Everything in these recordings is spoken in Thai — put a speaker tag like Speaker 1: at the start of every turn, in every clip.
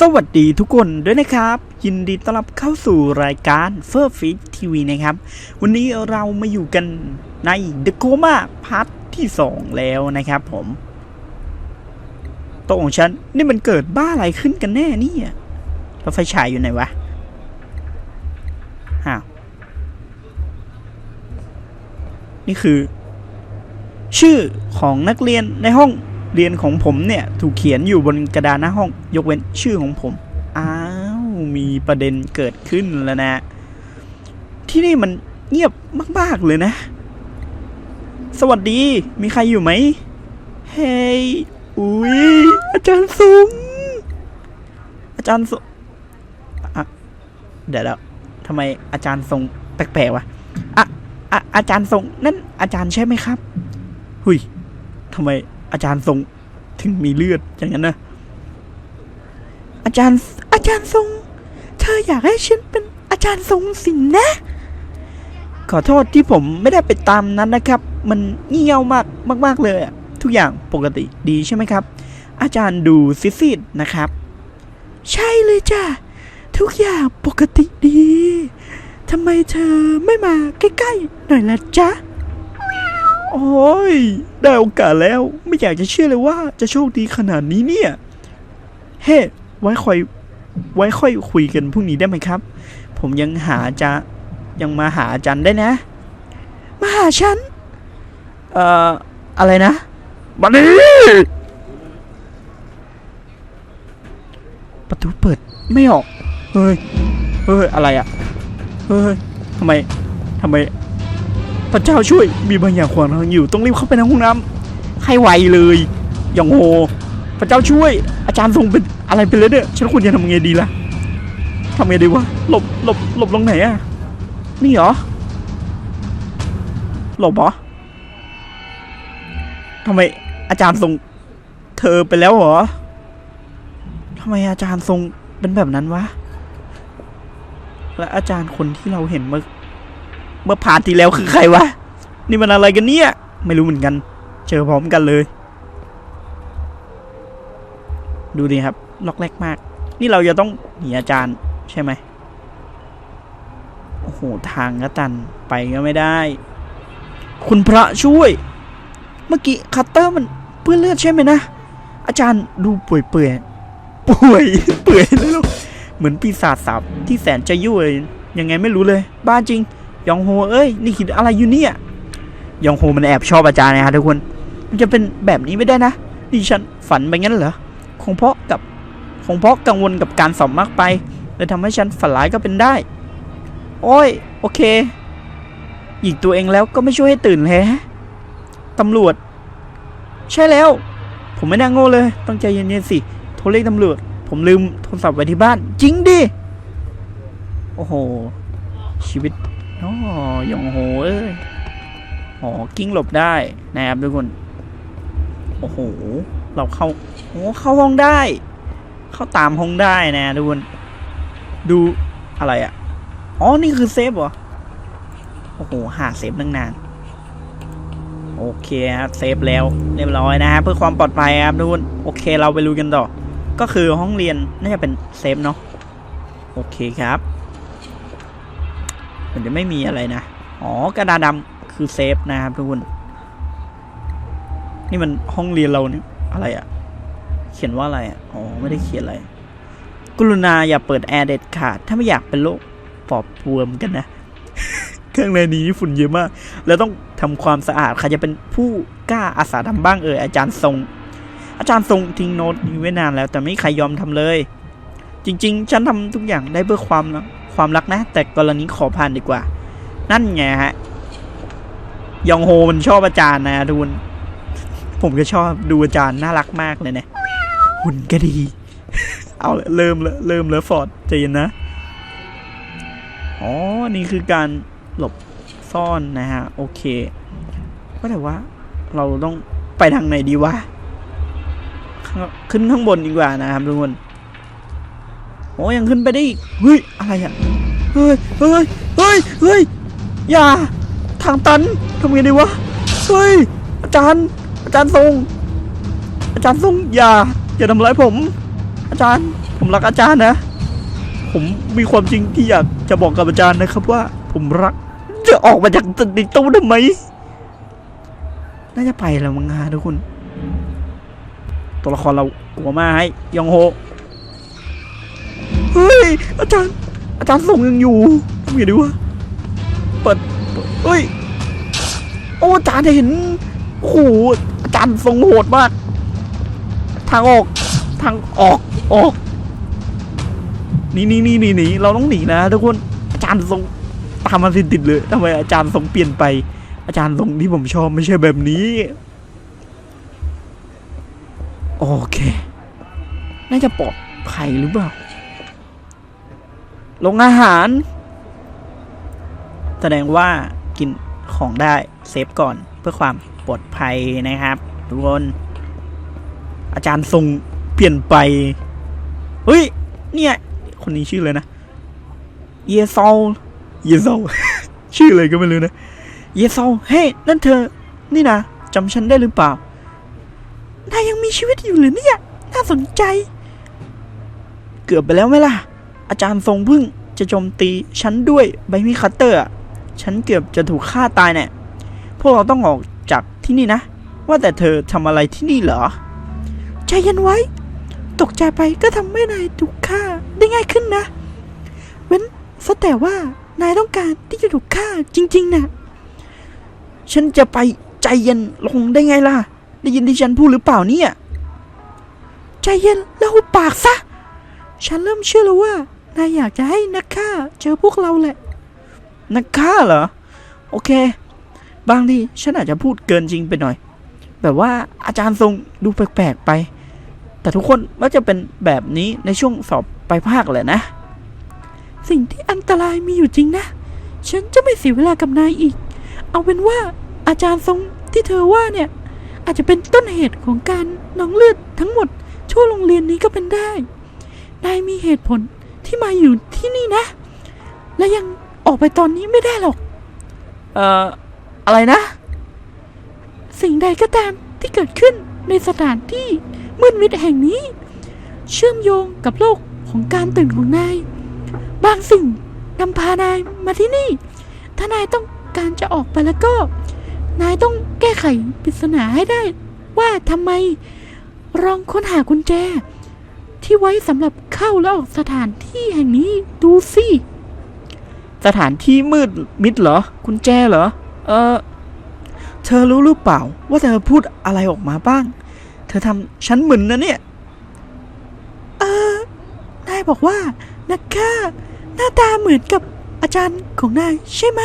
Speaker 1: สวัสดีทุกคนด้วยนะครับ ยินดีต้อนรับเข้าสู่รายการเฟอร์ฟิตทีวีนะครับ วันนี้เรามาอยู่กันใน The Coma พาร์ทที่ 2 แล้วนะครับผมโตัวของฉัน นี่มันเกิดบ้าอะไรขึ้นกันแน่นี่แล้วไฟฉายอยู่ไหนวะอ้าวนี่คือ ชื่อของนักเรียนในห้อง เรียนของผมเนี่ยถูกเขียนอยู่บนกระดานหน้าห้องยกเว้นชื่อของผม อ้าว มีประเด็นเกิดขึ้นแล้วนะ ที่นี่มันเงียบมาก ๆ เลยนะ สวัสดี มีใครอยู่ไหม เฮ้ย อุ้ยอาจารย์ซุงอาจารย์ซุงอะเดี๋ยวแล้วทำไมอาจารย์ทรงแปลกๆวะอะอะอาจารย์ทรงนั่นอาจารย์ใช่ไหมครับ หุยทำไม อาจารย์ทรงถึงมีเลือดอย่างนั้นนะอาจารย์อาจารย์ทรง เธออยากให้ฉันเป็นอาจารย์ทรงสินนะ ขอโทษที่ผมไม่ได้ไปตามนั้นนะครับ มันเงี่ยวมากมากๆเลยทุกอย่างปกติดีใช่ไหมครับ อาจารย์ดูซิดนะครับ ใช่เลยจ้ะทุกอย่างปกติดีทำไมเธอไม่มาใกล้ๆหน่อยละจ๊ะ โอ้ย ได้โอกาสแล้ว ไม่อยากจะเชื่อเลยว่าจะโชคดีขนาดนี้เนี่ย เฮ้ ไว้ค่อย ไว้ค่อยคุยกันพรุ่งนี้ได้ไหมครับ ผมยังหาจะยังมาหาจารย์ได้นะ มาหาฉัน เอ่อ อะไรนะมาดิประตูเปิดไม่ออก เฮ้ย เฮ้ย อะไรอะเฮ้ยทำไมทำไม พระเจ้าช่วย มีบางอย่างขวางทางอยู่ ต้องรีบเข้าไปในห้องน้ำให้ไวเลย อย่างโห พระเจ้าช่วย อาจารย์ทรงเป็นอะไรไปเลยเนี่ยฉันควรจะทำไงดีล่ะทำไงดีวะ หลบ หลบ หลบลงไหนอะนี่เหรอ หลบเหรอทำไมอาจารย์ทรงเธอไปแล้วเหรอทำไมอาจารย์ทรงเป็นแบบนั้นวะ และอาจารย์คนที่เราเห็นเมื่อ เมื่อผ่านที่แล้วคือใครวะ นี่มันอะไรกันเนี่ย ไม่รู้เหมือนกัน เจอพร้อมกันเลย ดูดิครับ ล็อกแรกมาก นี่เราจะต้องหนีอาจารย์ใช่ไหมโอ้โห ทางก็ตันไปก็ไม่ได้ คุณพระช่วย เมื่อกี้คัตเตอร์มันเปื้อนเลือดใช่ไหมนะ อาจารย์ดูป่วยเปื่อยป่วยเปื่อยเลยลูกเหมือนปีศาจสาบที่แสนจะยุ่ยยังไงไม่รู้เลย บ้าจริง ยองโฮเอ้ยนี่คิดอะไรอยู่เนี่ยยองโฮมันแอบชอบอาจารย์นะฮะทุกคนมันจะเป็นแบบนี้ไม่ได้นะนี่ฉันฝันไปงั้นเหรอคงเพราะกับคงเพราะกังวลกับการสอบมากไปเลยทำให้ฉันฝันร้ายก็เป็นได้ โอ้ยโอเคหยิกตัวเองแล้วก็ไม่ช่วยให้ตื่นเลยฮะตำรวจ ใช่แล้ว ผมไม่น่าโง่เลย ต้องใจเย็นๆสิ โทรเรียกตำรวจ ผมลืมโทรศัพท์ไว้ที่บ้าน จริงดิ โอ้โห ชีวิต อ๋อยองโหเอ้ยอ๋อกิ้งหลบได้นะครับทุกคน โอ้โห เราเข้าโอ้เข้าห้องได้ เข้าตามห้องได้นะทุกคน ดูอะไรอะ่ะ อ๋อ นี่คือเซฟเหรอ โอ้โห หาเซฟตั้งนาน โอเคครับ เซฟแล้ว เรียบร้อยนะฮะเพื่อความปลอดภัยครับทุกคน โอเค เราไปลุยกันต่อ ก็คือห้องเรียนน่าจะเป็นเซฟเนาะ โอเคครับ มันจะไม่มีอะไรนะ อ๋อกระดาษดำคือเซฟนะครับทุกคน นี่มันห้องเรียนเราเนี่ยอะไรอะเขียนว่าอะไรอะอ๋อไม่ได้เขียนอะไร กรุณาอย่าเปิดแอร์เด็ดขาด ถ้าไม่อยากเป็นโรคปอบพวมกันนะข้างในนี้ฝุ่นเยอะมาก แล้วต้องทำความสะอาดใครจะเป็นผู้กล้าอาสาทำบ้างเอ่ยอาจารย์ทรง อาจารย์ทรงทิ้งโน้ตนี้ไว้นานแล้ว แต่ไม่มีใครยอมทำเลย จริง ๆ ฉันทำทุกอย่างได้เพื่อความรัก ความรักนะ แต่กรณีขอผ่านดีกว่า นั่นไงฮะ ยองโฮมันชอบอาจารย์นะทุกคนผมก็ชอบดูอาจารย์น่ารักมากเลยเนี่ยหุ่นก็ดี เอาเริ่มละเริ่มแล้วฟอร์ดใจเย็นนะ อ๋อ นี่คือการหลบซ่อนนะฮะ โอเค ก็แต่ว่าเราต้องไปทางไหนดีวะขขึ้นข้างบนดีกว่านะครับทุกคน โอ้ยังขึ้นไปได้อีกเฮ้ยอะไรอะเฮ้ยเฮ้ยเฮ้ยเฮ้ยอย่าทางตันทำไงดีวะเฮ้ยอาจารย์ อาจารย์ทรง อาจารย์ทรงอย่าอย่าทำร้ายผม อาจารย์ผมรักอาจารย์นะ ผมมีความจริงที่อยากจะบอกกับอาจารย์นะครับว่า ผมรัก จะออกมาจากตึกในตู้ทำไมน่าจะไปแล้วมั้งฮะทุกคน ตัวละครเรากลัวมากให้ยองโฮ เฮ้ย อาจารย์ อาจารย์ส่งยังอยู่ทำไงดีวะเปิดเปิด เฮ้ย โอ้อาจารย์เห็นโอ้โหอาจารย์ทรงโหดมาก ทางออก ทางออกออกนี่นี่นี่นี่หนีเราต้องหนีนะทุกคน อาจารย์ทรงตามมาติดติดเลยทำไมอาจารย์ทรงเปลี่ยนไป อาจารย์ทรงที่ผมชอบไม่ใช่แบบนี้ โอเค น่าจะปลอดภัยหรือเปล่า โรงอาหาร แสดงว่ากินของได้เซฟก่อนเพื่อความปลอดภัยนะครับทุกคน อาจารย์ทรงเปลี่ยนไปเฮ้ย เนี่ย คนนี้ชื่อเลยนะ เยซอลเยซอลชื่ออะไรก็ไม่รู้นะ เยซอลเฮ้ยนั่นเธอ นี่นะจำฉันได้หรือเปล่านายยังมีชีวิตอยู่หรือเนี่ย น่าสนใจ เกือบไปแล้วไหมล่ะ อาจารย์ทรงพึ่งจะโจมตีฉันด้วยใบมีดคัตเตอร์ฉันเกือบจะถูกฆ่าตายเนี่ยพวกเราต้องออกจากที่นี่นะ ว่าแต่เธอทำอะไรที่นี่เหรอ ใจเย็นไว้ ตกใจไปก็ทำให้นายถูกฆ่าได้ง่ายขึ้นนะ เว้นซะแต่ว่านายต้องการที่จะถูกฆ่าจริง ๆนะฉันจะไปใจเย็นลงได้ไงล่ะ ได้ยินที่ฉันพูดหรือเปล่าเนี่ย ใจเย็นแล้วหุบปากซะ ฉันเริ่มเชื่อแล้วว่า นายอยากจะให้นักฆ่าเจอพวกเราแหละ นักฆ่าเหรอ โอเค บางทีฉันอาจจะพูดเกินจริงไปหน่อย แบบว่าอาจารย์ทรงดูแปลกๆไป แต่ทุกคนมักจะเป็นแบบนี้ในช่วงสอบไปลายภาคแหละนะ สิ่งที่อันตรายมีอยู่จริงนะ ฉันจะไม่เสียเวลากับนายอีก เอาเป็นว่าอาจารย์ทรงที่เธอว่าเนี่ย อาจจะเป็นต้นเหตุของการน้องเลือดทั้งหมด ทั่วโรงเรียนนี้ก็เป็นได้นายมีเหตุผล ที่มาอยู่ที่นี่นะ และยังออกไปตอนนี้ไม่ได้หรอก เอ่อ อะไรนะ สิ่งใดก็ตามที่เกิดขึ้นในสถานที่มืดมิดแห่งนี้ เชื่อมโยงกับโลกของการตื่นของนาย บางสิ่งนำพานายมาที่นี่ ถ้านายต้องการจะออกไปแล้วก็ นายต้องแก้ไขปริศนาให้ได้ ว่าทำไมลองค้นหากุญแจ ที่ไว้สำหรับเข้าและออกสถานที่แห่งนี้ดูสิ สถานที่มืดมิดเหรอ กุญแจเหรอ เออ เธอรู้หรือเปล่า ว่าเธอพูดอะไรออกมาบ้าง เธอทำฉันมึนนะเนี่ย เออนายบอกว่านักฆ่าหน้าตาเหมือนกับอาจารย์ของนายใช่ไหม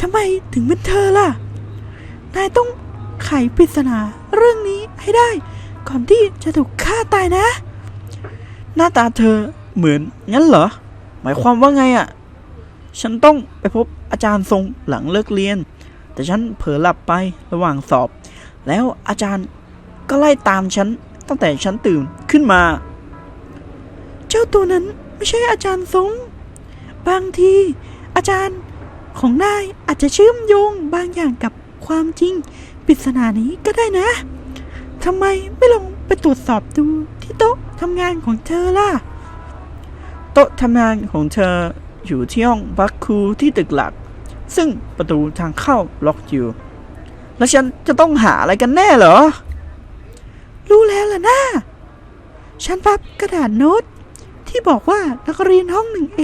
Speaker 1: ทำไมถึงเป็นเธอล่ะ นายต้องไขปริศนาเรื่องนี้ให้ได้ ก่อนที่จะถูกฆ่าตายนะ หน้าตาเธอเหมือนงั้นเหรอ หมายความว่าไงอะ่ะ ฉันต้องไปพบอาจารย์ทรงหลังเลิกเรียน แต่ฉันเผลอหลับไประหว่างสอบ แล้วอาจารย์ก็ไล่ตามฉันตั้งแต่ฉันตื่นขึ้นมา เจ้าตัวนั้นไม่ใช่อาจารย์ทรง บางที อาจารย์ของนายอาจจะเชื่อมโยงบางอย่างกับความจริงปริศนานี้ก็ได้นะทำไมไม่ลอง ไปตรวจสอบดูที่โต๊ะทำงานของเธอล่ะ โต๊ะทำงานของเธออยู่ที่ห้องพักคูที่ตึกหลัก ซึ่งประตูทางเข้าล็อกอยู่ แล้วฉันจะต้องหาอะไรกันแน่เหรอ รู้แล้วล่ะนะฉันพับกระดาษโน้ตที่บอกว่านักเรียนห้องหนึ่งเอ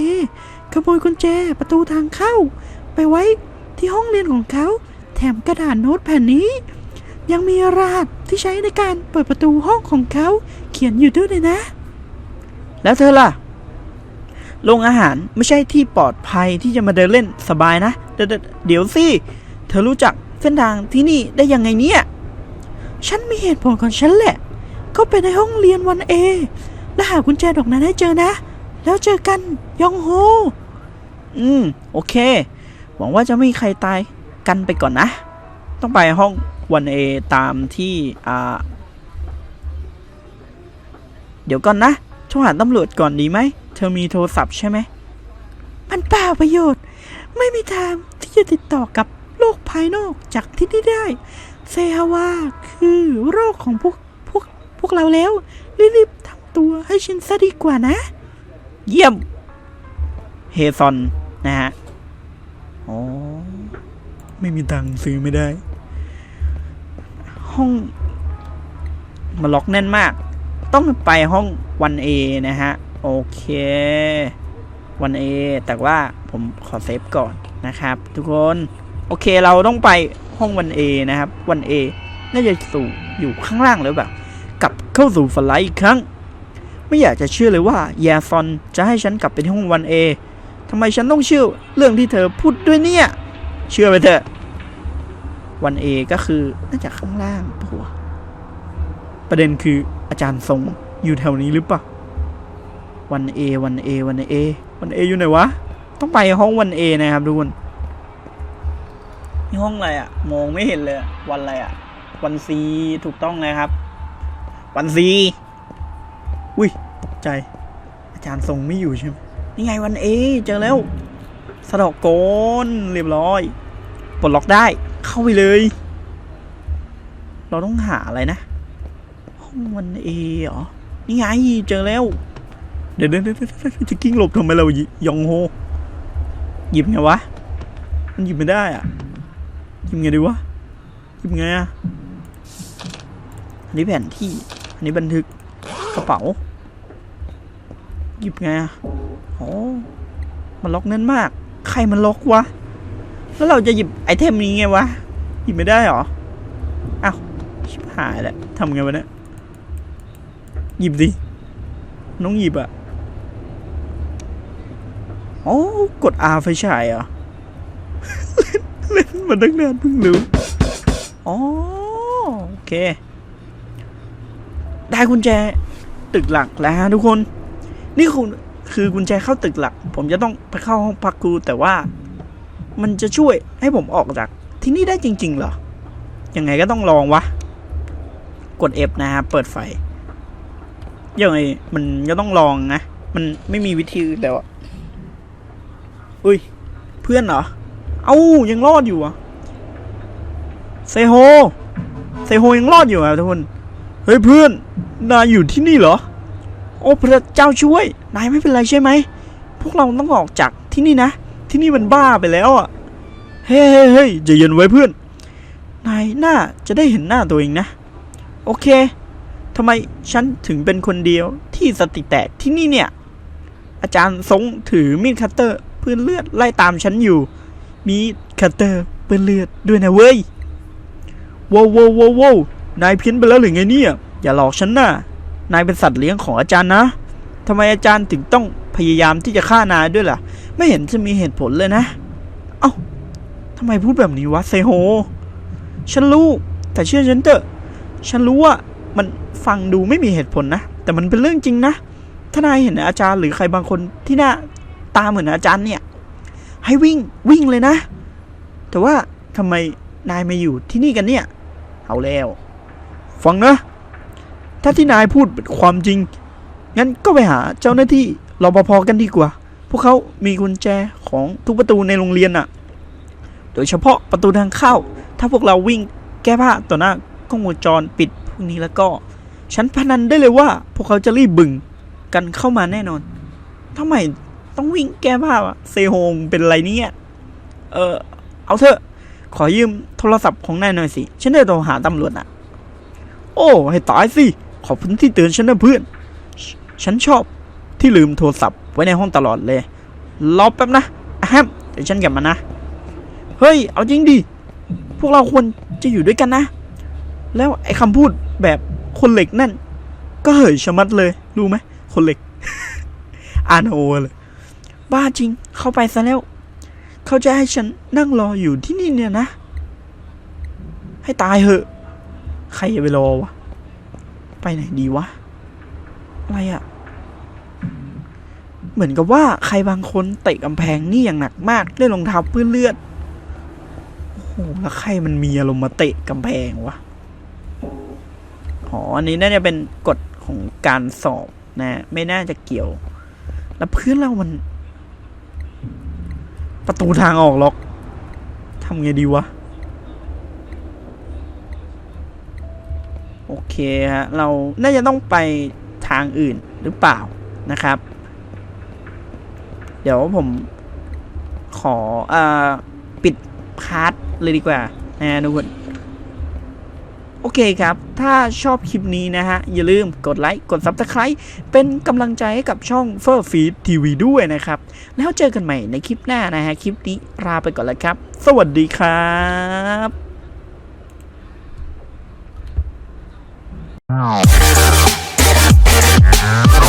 Speaker 1: ขโมยกุญแจประตูทางเข้า ไปไว้ที่ห้องเรียนของเขา แถมกระดาษโน้ตแผ่นนี้ ยังมีรหัสที่ใช้ในการเปิดประตูห้องของเขาเขียนอยู่ด้วยเลยนะ แล้วเธอล่ะโรงอาหารไม่ใช่ที่ปลอดภัยที่จะมาเดินเล่นสบายนะเดี๋ยวเดี๋ยวเดี๋ยวสิ เธอรู้จักเส้นทางที่นี่ได้ยังไงเนี่ย ฉันมีเหตุผลของฉันแหละ ก็ไปในห้องเรียนวันเอ และหากุญแจดอกนั้นให้เจอนะ แล้วเจอกันยองโฮ อืม โอเค หวังว่าจะไม่มีใครตายกันไปก่อนนะ ต้องไปห้อง วันเอตามที่อ่าเดี๋ยวก่อนนะโทรหาตำรวจก่อนดีไหม เธอมีโทรศัพท์ใช่ไหมมันเปล่าประโยชน์ ไม่มีทางที่จะติดต่อกับโลกภายนอกจากที่นี่ได้ เซฮาวาคือโรคของพวกพวกพวกเราแล้ว รีบๆทำตัวให้ฉันซะดีกว่านะ เยี่ยม เฮซอน นะฮะ อ๋อ ไม่มีตังค์ซื้อไม่ได้ ห้องมันล็อกแน่นมาก ต้องไปห้อง 1A นะฮะ โอเค 1A แต่ว่าผมขอเซฟก่อนนะครับ ทุกคน โอเคเราต้องไปห้อง 1A นะครับ 1A น่าจะสู่อยู่ข้างล่างหรือเปล่ากลับเข้าสู่ฝันร้ายอีกครั้ง ไม่อยากจะเชื่อเลยว่าแยซอนจะให้ฉันกลับไปที่ห้อง 1A ทำไมฉันต้องเชื่อเรื่องที่เธอพูดด้วยเนี่ย เชื่อไปเถอะ 1A ก็คือน่าจะข้างล่างปะวะประเด็นคืออาจารย์ทรงอยู่แถวนี้หรือเปล่า 1A 1A 1A 1A อยู่ไหนวะ ต้องไปห้อง 1A นะครับทุกคนนี่ห้องอะไรอะมองไม่เห็นเลย วันอะไรอะ่ะวันซีถูกต้องเลยครับ วันซีอุ้ยตกใจ อาจารย์ทรงไม่อยู่ใช่ไหมนี่ไงวันเอเจอแล้วสะดอกโกนเรียบร้อย ปลดล็อกได้ เข้าไปเลย เราต้องหาอะไรนะ ห้องวันเอเหรอ นี่ไงเจอแล้ว เดี๋ยวเดี๋ยวเดี๋ยวจะกิ้งหลบทำไมเรายองโฮ หยิบไงวะ มันหยิบไม่ได้อะหยิบไงดีวะ หยิบไงอะอันนี้แผนที่ อันนี้บันทึก กระเป๋า หยิบไงอะโอ้มันล็อกแน่นมาก ใครมันล็อกวะ แล้วเราจะหยิบไอเทมนี้ไงวะ หยิบไม่ได้หรออ้าวชิบหายแล้วทำไงวะเนี่ย หยิบดิ น้องหยิบอะโอ้กด R ไฟฉายเหรอ เล่นมาตั้งนานเพิ่งรู้อ๋อโอเค ได้กุญแจตึกหลักแล้วทุกคน นี่คุณคือกุญแจเข้าตึกหลัก ผมจะต้องไปเข้าห้องพักครูแต่ว่า มันจะช่วยให้ผมออกจากที่นี่ได้จริง ๆ เหรอ ยังไงก็ต้องลองวะ กด F นะครับ เปิดไฟ ยังไงมันก็ต้องลองนะ มันไม่มีวิธีอื่นแล้วอะอุ้ย เพื่อนเหรอ เอ้า ยังรอดอยู่อะเซโฮ เซโฮยังรอดอยู่อะทุกคน เฮ้ยเพื่อน นายอยู่ที่นี่เหรอ โอ้พระเจ้าช่วย นายไม่เป็นไรใช่ไหม พวกเราต้องออกจากที่นี่นะ ที่นี่มันบ้าไปแล้วอะ เฮ้ยเฮ้ยเฮ้ยใจเย็นไว้เพื่อน นายหน่าจะได้เห็นหน้าตัวเองนะ โอเคทำไมฉันถึงเป็นคนเดียวที่สติแตกที่นี่เนี่ย อาจารย์ทรงถือมีดคัตเตอร์เพื่อนเลือดไล่ตามฉันอยู่ มีคัตเตอร์เปื้อนเลือดด้วยนะเว้ยว้าวว้าวว้าวว้าวนายเพี้ยนไปแล้วหรือไงเนี่ย อย่าหลอกฉันนะนายเป็นสัตว์เลี้ยงของอาจารย์นะทำไมอาจารย์ถึงต้องพยายามที่จะฆ่านายด้วยล่ะ ไม่เห็นจะมีเหตุผลเลยนะ เอ้าทำไมพูดแบบนี้วะเซโฮ ฉันรู้ แต่เชื่อฉันเถอะ ฉันรู้ว่ามันฟังดูไม่มีเหตุผลนะ แต่มันเป็นเรื่องจริงนะ ถ้านายเห็นอาจารย์หรือใครบางคนที่หน้าตาเหมือนอาจารย์เนี่ย ให้วิ่งวิ่งเลยนะ แต่ว่าทำไมนายมาอยู่ที่นี่กันเนี่ย เอาแล้ว ฟังนะ ถ้าที่นายพูดเป็นความจริง งั้นก็ไปหาเจ้าหน้าที่รปภกันดีกว่า พวกเขามีกุญแจของทุกประตูในโรงเรียนน่ะ โดยเฉพาะประตูทางเข้า ถ้าพวกเราวิ่งแก้ผ้าต่อหน้ากล้องวงจรปิดพวกนี้แล้วก็ ฉันพนันได้เลยว่า พวกเขาจะรีบบึงกันเข้ามาแน่นอนทำไมต้องวิ่งแก้ผ้าวะเซโฮงเป็นไรเนี่ย เออ เอาเถอะ ขอยืมโทรศัพท์ของนายหน่อยสิ ฉันจะโทรหาตำรวจน่ะโอ้ ให้ตายสิ ขอบคุณที่เตือนฉันนะเพื่อนฉฉันชอบ ที่ลืมโทรศัพท์ไว้ในห้องตลอดเลยรอแป๊บนะแฮมเดี๋ยวฉันกลับมานะ เฮ้ย เอาจริงดิ พวกเราควรจะอยู่ด้วยกันนะ แล้วไอ้คำพูดแบบคนเหล็กนั่น ก็เหยชะมัดเลย รู้ไหม คนเหล็ก อ่านโอเลย บ้าจริง เข้าไปซะแล้ว เขาจะให้ฉันนั่งรออยู่ที่นี่เนี่ยนะ ให้ตายเหอะ ใครจะไปรอวะ ไปไหนดีวะ อะไรอะ เหมือนกับว่าใครบางคนเตะกำแพงนี่อย่างหนักมากด้วยรองเท้าเปื้อนเลือดโอ้โหแล้วใครมันมีอารมณ์มาเตะกำแพงวะอ๋ออันนี้น่าจะเป็นกฎของการสอบนะ ไม่น่าจะเกี่ยว แล้วเพื่อนเรามัน ประตูทางออกล็อกทำไงดีวะโอเคฮะเราน่าจะต้องไปทางอื่นหรือเปล่านะครับ เดี๋ยวผมขออปิดพาร์ทเลยดีกว่านะทุกคนโอเคครับ ถ้าชอบคลิปนี้นะฮะ อย่าลืมกดไลค์ กด Subscribe เป็นกำลังใจให้กับช่องเฟอร์ฟีดทีวีด้วยนะครับ แล้วเจอกันใหม่ในคลิปหน้านะฮะ คลิปนี้ลาไปก่อนแล้วครับ สวัสดีครับ